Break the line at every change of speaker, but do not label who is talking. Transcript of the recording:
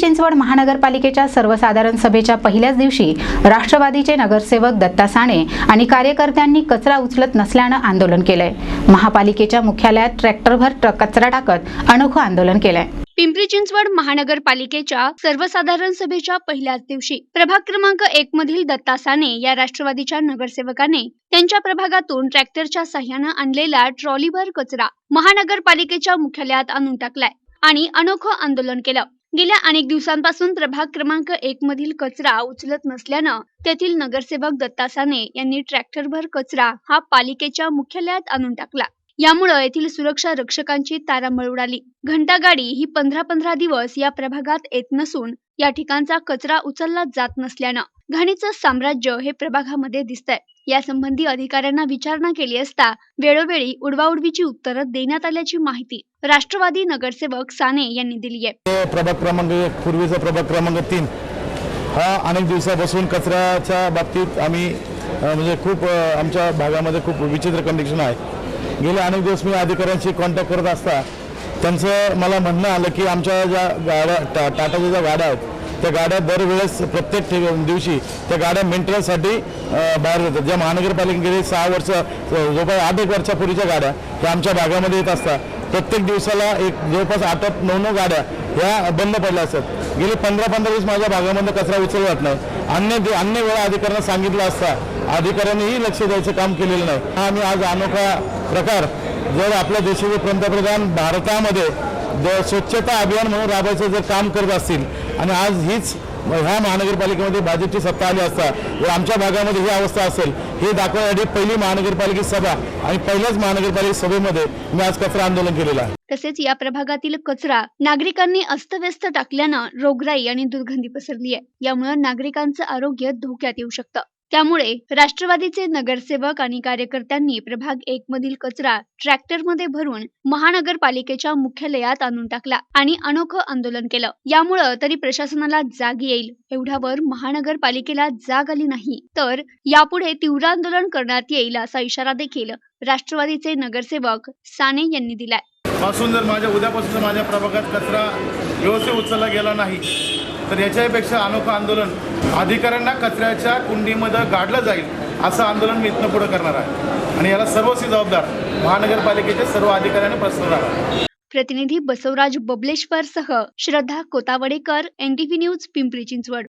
चिंचवड महानगरपालिकेच्या सर्वसाधारण सभेच्या पहिल्याच दिवशी राष्ट्रवादीचे नगरसेवक दत्ता साणे आणि कार्यकर्त्यांनी कचरा उचलत नसल्यानं आंदोलन केलंय. महापालिकेच्या मुख्यालयात ट्रॅक्टरभर ट्रक कचरा टाकत अनोखं आंदोलन केलंय.
पिंपरी चिंचवड महानगरपालिकेच्या सर्वसाधारण सभेच्या पहिल्याच दिवशी प्रभाग क्रमांक एक मधील दत्ता साने या राष्ट्रवादीच्या नगरसेवकाने त्यांच्या प्रभागातून ट्रॅक्टरच्या सहाय्यानं आणलेला ट्रॉलीभर कचरा महानगरपालिकेच्या मुख्यालयात आणून टाकलाय आणि अनोखं आंदोलन केलं. गेल्या अनेक दिवसांपासून प्रभाग क्रमांक एक मधील कचरा उचलत नसल्यानं तेथील नगरसेवक दत्ता साने यांनी ट्रॅक्टरभर कचरा हा पालिकेच्या मुख्यालयात आणून टाकला. यामुळे येथील सुरक्षा रक्षकांची तारांबळ उडाली. घंटागाडी ही पंधरा पंधरा दिवस या प्रभागात येत नसून या ठिकाणचा कचरा उचलला जात नसल्यानं घाणीचं साम्राज्य हे प्रभागामध्ये दिसतंय. यासंबंधी अधिकाऱ्यांना विचारणा केली असता वेळोवेळी उडवाउडवीची उत्तरं देण्यात आल्याची माहिती राष्ट्रवादी नगरसेवक साने यांनी दिली आहे
प्रभाग क्रमांक एक पूर्वीचा प्रभाग क्रमांक तीन. हा अनेक दिवसापासून कचऱ्याच्या बाबतीत आम्ही म्हणजे खूप आमच्या भागामध्ये खूप विचित्र कंडिशन आहे. गेले अनेक दिवस मी अधिकाऱ्यांशी कॉन्टॅक्ट करत असता त्यांचं मला म्हणणं आलं की आमच्या ज्या गाड्या टा टाटाच्या ज्या गाड्या आहेत त्या गाड्या दरवेळेस प्रत्येक दिवशी त्या गाड्या मेंटेनन्ससाठी बाहेर जातात ज्या महानगरपालिकेने सहा वर्ष जवळपास आठ एक वर्षापूर्वीच्या गाड्या त्या आमच्या भागामध्ये येत असतात. प्रत्येक दिवसाला एक जवळपास आठ आठ नऊ नऊ गाड्या ह्या बंद पडल्या असतात. गेली पंधरा पंधरा दिवस माझ्या भागामध्ये कचरा उचलला जात नाही. अन्य अन्य वेळा अधिकाऱ्यांना सांगितलं असता अधिकाऱ्यांनीही लक्ष द्यायचं काम केलेलं नाही. हा आम्ही आज अनोखा प्रकार जर आपल्या देशाचे पंतप्रधान भारतामध्ये ज- स्वच्छता अभियान म्हणून राबवायचं जर काम करत असतील आणि आज हीच ह्या महानगरपालिकेमध्ये भाजपची सत्ता आली असता जर आमच्या भागामध्ये ही अवस्था असेल हे दाखवण्यासाठी पहिली महानगरपालिका सभा आणि पहिल्याच महानगरपालिका सभेमध्ये मी आज कचरा आंदोलन केलेलं आहे.
तसेच या प्रभागातील कचरा नागरिकांनी अस्तव्यस्त टाकल्यानं रोगराई आणि दुर्गंधी पसरली आहे. यामुळे नागरिकांचं आरोग्य धोक्यात येऊ शकतं. त्यामुळे राष्ट्रवादीचे नगरसेवक आणि कार्यकर्त्यांनी प्रभाग एक मधील कचरा ट्रॅक्टरमध्ये भरून महानगरपालिकेच्या मुख्यालयात आणून टाकला आणि अनोखं आंदोलन केलं. यामुळं तरी प्रशासनाला जाग येईल एवढ्यावर महानगरपालिकेला जाग आली नाही. तर यापुढे तीव्र आंदोलन करण्यात येईल असा इशारा देखील राष्ट्रवादीचे नगरसेवक साने यांनी दिलाय.
पासून जर माझ्या उद्यापासून माझ्या प्रभागात कचरा व्यवस्थित उचलला गेला नाही तर याच्यापेक्षा अनोखं आंदोलन अधिकाऱ्यांना कचऱ्याच्या कुंडीमध्ये गाडलं जाईल असं आंदोलन मी इथनं पुढं करणार आहे. आणि याला सर्वस्वी जबाबदार महानगरपालिकेचे सर्व अधिकाऱ्यांनी बसवणार आहे.
प्रतिनिधी बसवराज बबलेश्वर सह श्रद्धा कोतावडेकर एनटीव्ही न्यूज पिंपरी चिंचवड.